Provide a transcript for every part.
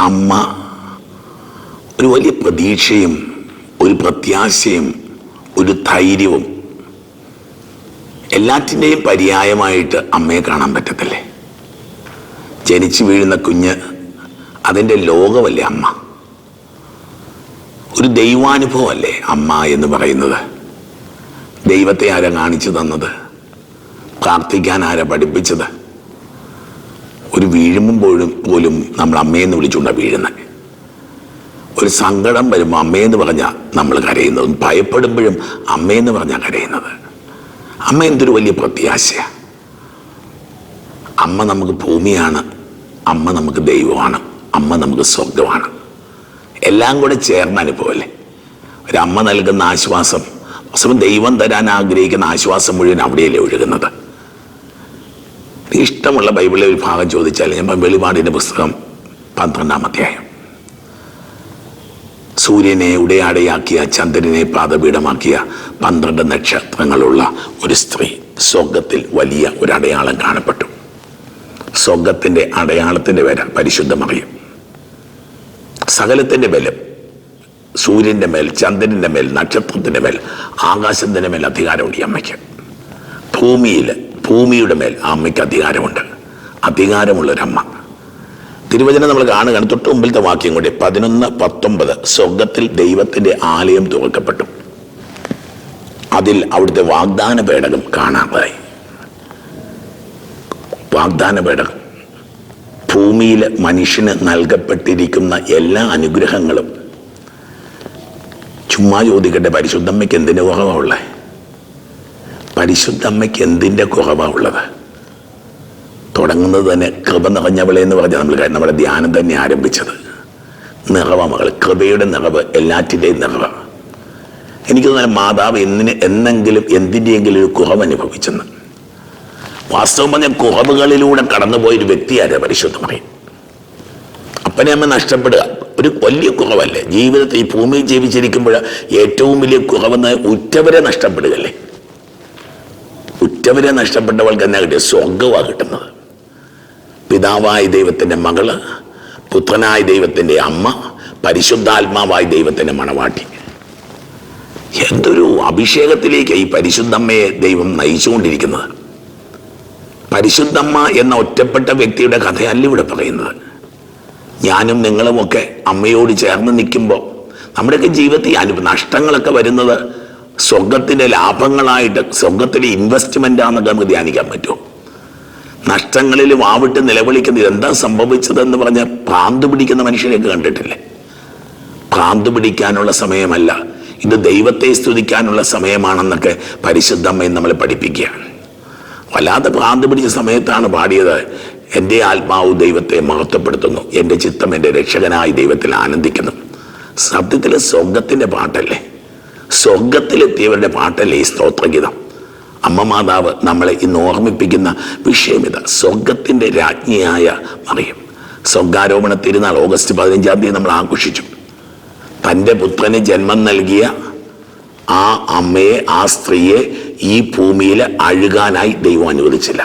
അമ്മ ഒരു വലിയ പ്രതീക്ഷയും ഒരു പ്രത്യാശയും ഒരു ധൈര്യവും എല്ലാറ്റിന്റെയും പര്യായമായിട്ട് അമ്മയെ കാണാൻ പറ്റത്തില്ലേ? ജനിച്ചു വീഴുന്ന കുഞ്ഞ് അതിന്റെ ലോകമല്ലേ അമ്മ? ഒരു ദൈവാനുഭവമല്ലേ അമ്മ എന്ന് പറയുന്നത്? ദൈവത്തെ ആരാ കാണിച്ചു തന്നത്? പ്രാർത്ഥിക്കാൻ ആരാ പഠിപ്പിച്ചത്? ഒരു വീഴുമ്പോഴും പോലും നമ്മൾ അമ്മയെന്ന് വിളിച്ചുകൊണ്ടാണ് വീഴുന്നത് ഒരു സങ്കടം വരുമ്പോൾ അമ്മയെന്ന് പറഞ്ഞാൽ നമ്മൾ കരയുന്നത്. ഭയപ്പെടുമ്പോഴും അമ്മയെന്ന് പറഞ്ഞാൽ കരയുന്നത്. അമ്മ എന്തൊരു വലിയ പ്രത്യാശയാണ് അമ്മ നമുക്ക് ഭൂമിയാണ്. അമ്മ നമുക്ക് ദൈവമാണ്. അമ്മ നമുക്ക് സ്വർഗമാണ് എല്ലാം കൂടെ ചേർന്ന അനുഭവമല്ലേ ഒരമ്മ നൽകുന്ന ആശ്വാസം ദൈവം തരാൻ ആഗ്രഹിക്കുന്ന ആശ്വാസം മുഴുവൻ അവിടെയല്ലേ ഒഴുകുന്നത്. ഇഷ്ടമുള്ള ബൈബിളിലെ ഒരു ഭാഗം ചോദിച്ചാൽ ഞാൻ വെളിപാടിന്റെ പുസ്തകം പന്ത്രണ്ടാം അധ്യായം. സൂര്യനെ ഉടയാടയാക്കിയ ചന്ദ്രനെ പാദപീഠമാക്കിയ പന്ത്രണ്ട് നക്ഷത്രങ്ങളുള്ള ഒരു സ്ത്രീ സ്വർഗത്തിൽ വലിയ ഒരു അടയാളം കാണപ്പെട്ടു. സ്വർഗത്തിന്റെ അടയാളത്തിന്റെ വില പരിശുദ്ധമറിയും സകലത്തിന്റെ ബലം സൂര്യന്റെ മേൽ ചന്ദ്രന്റെ മേൽ നക്ഷത്രത്തിന്റെ മേൽ ആകാശത്തിന്റെ മേൽ അധികാരമുണ്ട് അമ്മയ്ക്ക്. ഭൂമിയിൽ ഭൂമിയുടെ മേൽ ആ അമ്മയ്ക്ക് അധികാരമുണ്ട്. അധികാരമുള്ളൊരമ്മ. തിരുവചനം നമ്മൾ കാണുകയാണ്. തൊട്ട് മുമ്പിലത്തെ വാക്യം കൂടി പതിനൊന്ന് പത്തൊമ്പത് സ്വർഗത്തിൽ ദൈവത്തിന്റെ ആലയം തുറക്കപ്പെട്ടു. അതിൽ അവിടുത്തെ വാഗ്ദാന പേടകം കാണാതായി. വാഗ്ദാന പേടകം ഭൂമിയിൽ മനുഷ്യന് നൽകപ്പെട്ടിരിക്കുന്ന എല്ലാ അനുഗ്രഹങ്ങളും. ചുമ്മാ ചോദിക്കട്ടെ പരിശുദ്ധമ്മയ്ക്ക് എന്തിനു കുറവാ ഉള്ളത് പരിശുദ്ധമ്മയ്ക്ക് എന്തിന്റെ കുറവാണ് ഉള്ളത്? തുടങ്ങുന്നത് തന്നെ കൃപ നിറഞ്ഞവളെ എന്ന് പറഞ്ഞാൽ നമ്മൾ നമ്മുടെ ധ്യാനം തന്നെ ആരംഭിച്ചത്. നിറവ മകൾ കൃപയുടെ നിറവ് എല്ലാറ്റിന്റെയും നിറവ്. എനിക്ക് തോന്നുന്നു മാതാവ് എന്തിന് എന്നെങ്കിലും എന്തിന്റെയെങ്കിലും ഒരു കുറവ് അനുഭവിച്ചെന്ന്. വാസ്തവം പറഞ്ഞ കുറവുകളിലൂടെ കടന്നുപോയൊരു വ്യക്തിയാരെ പരിശുദ്ധമായി അപ്പനെ അമ്മ നഷ്ടപ്പെടുക. ഒരു വലിയ കുറവല്ലേ? ജീവിതത്തിൽ ഈ ഭൂമിയിൽ ജീവിച്ചിരിക്കുമ്പോൾ ഏറ്റവും വലിയ കുറവെന്ന് ഉറ്റവരെ നഷ്ടപ്പെടുകയല്ലേ? ഉറ്റവരെ നഷ്ടപ്പെട്ടവൾക്ക് എന്നാ കിട്ടിയ സ്വർഗമാണ് കിട്ടുന്നത്. പിതാവായ ദൈവത്തിന്റെ മകൾ പുത്രനായ ദൈവത്തിന്റെ അമ്മ പരിശുദ്ധാത്മാവായ ദൈവത്തിന്റെ മണവാട്ടി. എന്തൊരു അഭിഷേകത്തിലേക്ക് ഈ പരിശുദ്ധമ്മയെ ദൈവം നയിച്ചുകൊണ്ടിരിക്കുന്നത്. പരിശുദ്ധമ്മ എന്ന ഒറ്റപ്പെട്ട വ്യക്തിയുടെ കഥയല്ല ഇവിടെ പറയുന്നത്. ഞാനും നിങ്ങളുമൊക്കെ അമ്മയോട് ചേർന്ന് നിൽക്കുമ്പോൾ നമ്മുടെയൊക്കെ ജീവിതത്തിൽ അനു നഷ്ടങ്ങളൊക്കെ വരുന്നത് സ്വർഗത്തിന്റെ ലാഭങ്ങളായിട്ട് സ്വർഗത്തിലെ ഇൻവെസ്റ്റ്മെന്റ് ആണെന്നൊക്കെ നമുക്ക് ധ്യാനിക്കാൻ പറ്റുമോ? നഷ്ടങ്ങളിൽ വാവിട്ട് നിലവിളിക്കുന്നത് എന്താ സംഭവിച്ചതെന്ന് പറഞ്ഞ ഭ്രാന്ത് പിടിക്കുന്ന മനുഷ്യരെയൊക്കെ കണ്ടിട്ടില്ലേ? ഭ്രാന്ത് പിടിക്കാനുള്ള സമയമല്ല. ഇത് ദൈവത്തെ സ്തുതിക്കാനുള്ള സമയമാണെന്നൊക്കെ പരിശുദ്ധമ്മയും നമ്മളെ പഠിപ്പിക്കുകയാണ്. വല്ലാതെ ഭ്രാന്ത് പിടിച്ച സമയത്താണ് പാടിയത്. എന്റെ ആത്മാവ് ദൈവത്തെ മഹത്വപ്പെടുത്തുന്നു. എന്റെ ചിത്തം എന്റെ രക്ഷകനായി ദൈവത്തിൽ ആനന്ദിക്കുന്നു. സത്യത്തിൽ സ്വർഗത്തിന്റെ പാട്ടല്ലേ? സ്വർഗത്തിലെത്തിയവരുടെ പാട്ടല്ലേ ഈ സ്തോത്രഗീതം? അമ്മ മാതാവ് നമ്മളെ ഇന്ന് ഓർമ്മിപ്പിക്കുന്ന വിഷയം ഇതാ. സ്വർഗത്തിന്റെ രാജ്ഞിയായ മറിയം. സ്വർഗാരോപണ തിരുനാൾ ഓഗസ്റ്റ് പതിനഞ്ചാം തീയതി നമ്മൾ ആഘോഷിച്ചു. തന്റെ പുത്രന് ജന്മം നൽകിയ ആ അമ്മയെ ആ സ്ത്രീയെ ഈ ഭൂമിയിൽ അഴുകാനായി ദൈവം അനുവദിച്ചില്ല.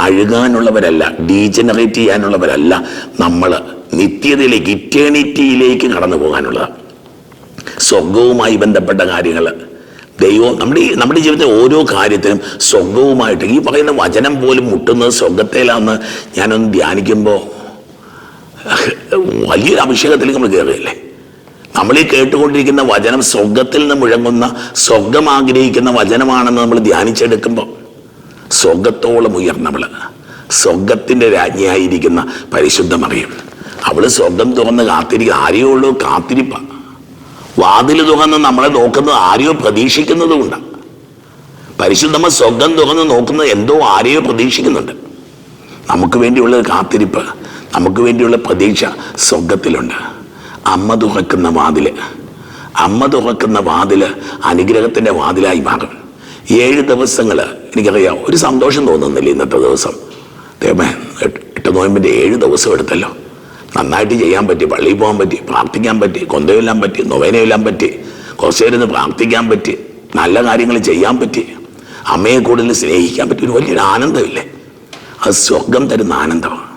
അഴുകാനുള്ളവരല്ല ഡീജനറേറ്റ് ചെയ്യാനുള്ളവരല്ല നമ്മൾ നിത്യതയിലേക്ക് ഇറ്റേണിറ്റിയിലേക്ക് കടന്നു പോകാനുള്ളത് സ്വർഗവുമായി ബന്ധപ്പെട്ട കാര്യങ്ങൾ. ദൈവം നമ്മുടെ ഈ നമ്മുടെ ജീവിതത്തിലെ ഓരോ കാര്യത്തിനും സ്വർഗവുമായിട്ട് ഈ പറയുന്ന വചനം പോലും മുട്ടുന്നത് സ്വർഗത്തേലാന്ന് ഞാനൊന്ന് ധ്യാനിക്കുമ്പോൾ വലിയൊരു അഭിഷേകത്തിലേക്ക് നമ്മൾ കയറുകയല്ലേ? നമ്മൾ ഈ കേട്ടുകൊണ്ടിരിക്കുന്ന വചനം സ്വർഗത്തിൽ നിന്ന് മുഴങ്ങുന്ന സ്വർഗം ആഗ്രഹിക്കുന്ന വചനമാണെന്ന് നമ്മൾ ധ്യാനിച്ചെടുക്കുമ്പോൾ സ്വർഗത്തോളം ഉയർന്നവൾ സ്വർഗത്തിന്റെ രാജ്ഞിയായിരിക്കുന്ന പരിശുദ്ധമറിയും അവൾ സ്വർഗം തുറന്ന് കാത്തിരിക്കുക ആരെയുള്ളൂ കാത്തിരിപ്പാണ് കാത്തിരിപ്പ. വാതിൽ തുറന്ന് നമ്മളെ നോക്കുന്നത് ആരെയോ പ്രതീക്ഷിക്കുന്നതുകൊണ്ട്. പരിശുദ്ധമ്മ സ്വർഗം തുറന്ന് നോക്കുന്നത് എന്തോ ആരെയോ പ്രതീക്ഷിക്കുന്നുണ്ട്. നമുക്ക് വേണ്ടിയുള്ള കാത്തിരിപ്പ് നമുക്ക് വേണ്ടിയുള്ള പ്രതീക്ഷ സ്വർഗത്തിലുണ്ട്. അമ്മ തുറക്കുന്ന വാതിൽ അമ്മ തുറക്കുന്ന വാതിൽ അനുഗ്രഹത്തിന്റെ വാതിലായി മാറും. ഏഴ് ദിവസങ്ങൾ എനിക്കറിയാം ഒരു സന്തോഷം തോന്നുന്നില്ല ഇന്നത്തെ ദിവസം. ദൈവമേ എട്ട് നോയമ്പിന്റെ ഏഴ് ദിവസം എടുത്തല്ലോ. നന്നായിട്ട് ചെയ്യാൻ പറ്റി പള്ളിയിൽ പോകാൻ പറ്റി പ്രാർത്ഥിക്കാൻ പറ്റി കൊന്തയെല്ലാം പറ്റി നൊവേനയെല്ലാം പറ്റി കുറച്ച് നേരം പ്രാർത്ഥിക്കാൻ പറ്റി നല്ല കാര്യങ്ങൾ ചെയ്യാൻ പറ്റി. അമ്മയെ കൂടുതൽ സ്നേഹിക്കാൻ പറ്റി ഒരു വലിയൊരു ആനന്ദമില്ലേ? അത് സ്വർഗം തരുന്ന ആനന്ദമാണ്.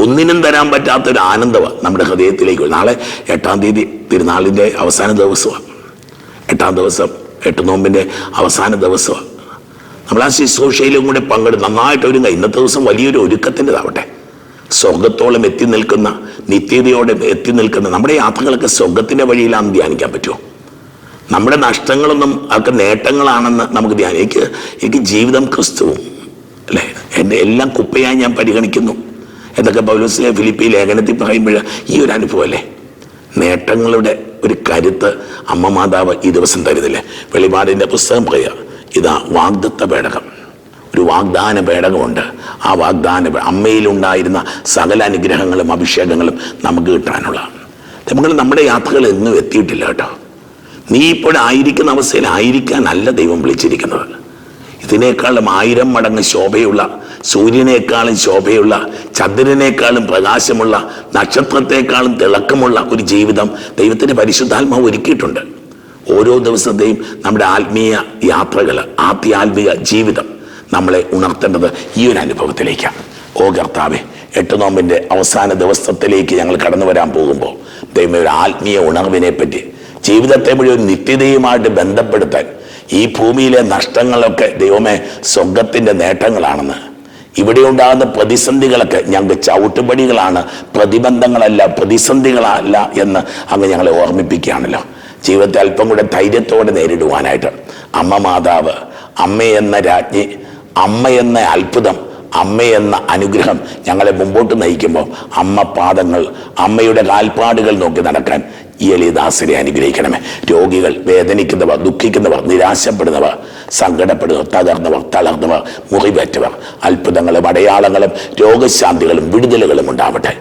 ഒന്നിനും തരാൻ പറ്റാത്തൊരു ആനന്ദമാണ് നമ്മുടെ ഹൃദയത്തിലേക്ക്. നാളെ എട്ടാം തീയതി തിരുനാളിന്റെ അവസാന ദിവസമാണ്. എട്ടാം ദിവസം എട്ട് നോമ്പിന്റെ അവസാന ദിവസമാണ്. നമ്മൾ ആ ശുശ്രൂഷയിലും കൂടെ പങ്കെടുത്ത് നന്നായിട്ട് ഒരുങ്ങുക. ഇന്നത്തെ ദിവസം വലിയൊരു ഒരുക്കത്തിന്റെതാവട്ടെ. സ്വർഗത്തോളം എത്തി നിൽക്കുന്ന നിത്യതയോടെ എത്തി നിൽക്കുന്ന നമ്മുടെ യാത്രകളൊക്കെ സ്വർഗത്തിന്റെ വഴിയിലാണെന്ന് ധ്യാനിക്കാൻ പറ്റുമോ? നമ്മുടെ നഷ്ടങ്ങളൊന്നും അതൊക്കെ നേട്ടങ്ങളാണെന്ന് നമുക്ക് ധ്യാനം എനിക്ക് എനിക്ക് ജീവിതം ക്രിസ്തുവും അല്ലേ? എന്റെ എല്ലാം കുപ്പയായി ഞാൻ പരിഗണിക്കുന്നു. എന്നൊക്കെ പൗലോസിലെ ഫിലിപ്പി ലേഖനത്തിൽ പറയുമ്പോൾ ഈ ഒരു അനുഭവം അല്ലേ? നേട്ടങ്ങളുടെ ഒരു കരുത്ത് അമ്മ മാതാവ് ഈ ദിവസം തരുന്നില്ലേ? വെളിപാടിന്റെ പുസ്തകം പറയുക ഇതാ വാഗ്ദത്ത പേടകം. ഒരു വാഗ്ദാന പേടകമുണ്ട്. ആ വാഗ്ദാന അമ്മയിലുണ്ടായിരുന്ന സകല അനുഗ്രഹങ്ങളും അഭിഷേകങ്ങളും നമുക്ക് കിട്ടാനുള്ള നമ്മൾ നമ്മുടെ യാത്രകൾ എന്നും എത്തിയിട്ടില്ല കേട്ടോ. നീ ഇപ്പോഴായിരിക്കുന്ന അവസ്ഥയിലായിരിക്കാനല്ല ദൈവം വിളിച്ചിരിക്കുന്നത്. ഇതിനേക്കാളും ആയിരം മടങ്ങ് ശോഭയുള്ള സൂര്യനേക്കാളും ശോഭയുള്ള ചന്ദ്രനേക്കാളും പ്രകാശമുള്ള നക്ഷത്രത്തെക്കാളും തിളക്കമുള്ള ഒരു ജീവിതം ദൈവത്തിന്റെ പരിശുദ്ധാത്മാവ് ഒരുക്കിയിട്ടുണ്ട്. ഓരോ ദിവസത്തെയും നമ്മുടെ ആത്മീയ യാത്രകൾ ആത്മീയ ജീവിതം നമ്മളെ ഉണർത്തേണ്ടത് ഈ ഒരു അനുഭവത്തിലേക്കാണ് ഓ കർത്താവെ എട്ട് നോമ്പിന്റെ അവസാന ദിവസത്തിലേക്ക് ഞങ്ങൾ കടന്നു വരാൻ പോകുമ്പോൾ ദൈവം ഒരു ആത്മീയ ഉണർവിനെ പറ്റി ജീവിതത്തെ മുഴുവൻ നിത്യതയുമായിട്ട് ബന്ധപ്പെടുത്താൻ ഈ ഭൂമിയിലെ നഷ്ടങ്ങളൊക്കെ ദൈവമേ സ്വർഗത്തിന്റെ നേട്ടങ്ങളാണെന്ന് ഇവിടെ ഉണ്ടാകുന്ന പ്രതിസന്ധികളൊക്കെ ഞങ്ങൾക്ക് ചവിട്ടുപടികളാണ് പ്രതിബന്ധങ്ങളല്ല പ്രതിസന്ധികളല്ല എന്ന് അങ്ങ് ഞങ്ങളെ ഓർമ്മിപ്പിക്കുകയാണല്ലോ. ജീവിതത്തെ അല്പം കൂടെ ധൈര്യത്തോടെ നേരിടുവാനായിട്ട് അമ്മ മാതാവ് അമ്മയെന്ന രാജ്ഞി അമ്മ എന്ന അത്ഭുതം അമ്മയെന്ന അനുഗ്രഹം ഞങ്ങളെ മുമ്പോട്ട് നയിക്കുമ്പോൾ അമ്മ പാദങ്ങൾ അമ്മയുടെ കാൽപ്പാടുകൾ നോക്കി നടക്കാൻ ഈ എളിദാസിനെ അനുഗ്രഹിക്കണമേ. രോഗികൾ വേദനിക്കുന്നവർ ദുഃഖിക്കുന്നവർ നിരാശപ്പെടുന്നവർ സങ്കടപ്പെടുന്നവർ തകർന്നവർ തളർന്നവർ മുറിവേറ്റവർ അത്ഭുതങ്ങളും അടയാളങ്ങളും രോഗശാന്തികളും വിടുതലുകളും ഉണ്ടാവട്ടെ.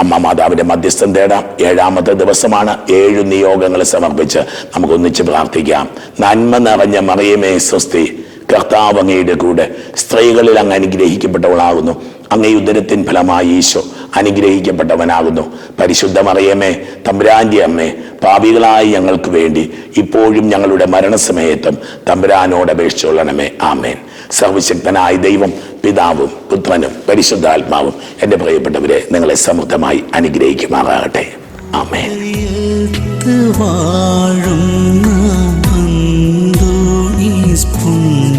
അമ്മ മാതാവിന്റെ മധ്യസ്ഥം തേടാം. ഏഴാമത്തെ ദിവസമാണ് ഏഴ് നിയോഗങ്ങൾ സമർപ്പിച്ച് നമുക്കൊന്നിച്ച് പ്രാർത്ഥിക്കാം. നന്മ നിറഞ്ഞ മറിയമേ സ്വസ്തി. കർത്താവ് അങ്ങയുടെ കൂടെ സ്ത്രീകളിൽ അങ്ങ് അനുഗ്രഹിക്കപ്പെട്ടവളാകുന്നു. അങ്ങേ ഉദരത്തിൻ ഫലമായി ഈശോ അനുഗ്രഹിക്കപ്പെട്ടവനാകുന്നു. പരിശുദ്ധ മറിയമേ തമ്പുരാന്റെ അമ്മേ പാപികളായി ഞങ്ങൾക്ക് വേണ്ടി ഇപ്പോഴും ഞങ്ങളുടെ മരണസമയത്തും തമ്പുരാനോട് അപേക്ഷിച്ചുകൊള്ളണമേ ആമേൻ. സർവശക്തനായ ദൈവം പിതാവും പുത്രനും പരിശുദ്ധാത്മാവും എന്റെ പ്രിയപ്പെട്ടവരെ നിങ്ങളെ സമൃദ്ധമായി അനുഗ്രഹിക്കുമാറാകട്ടെ. ആമേൻ.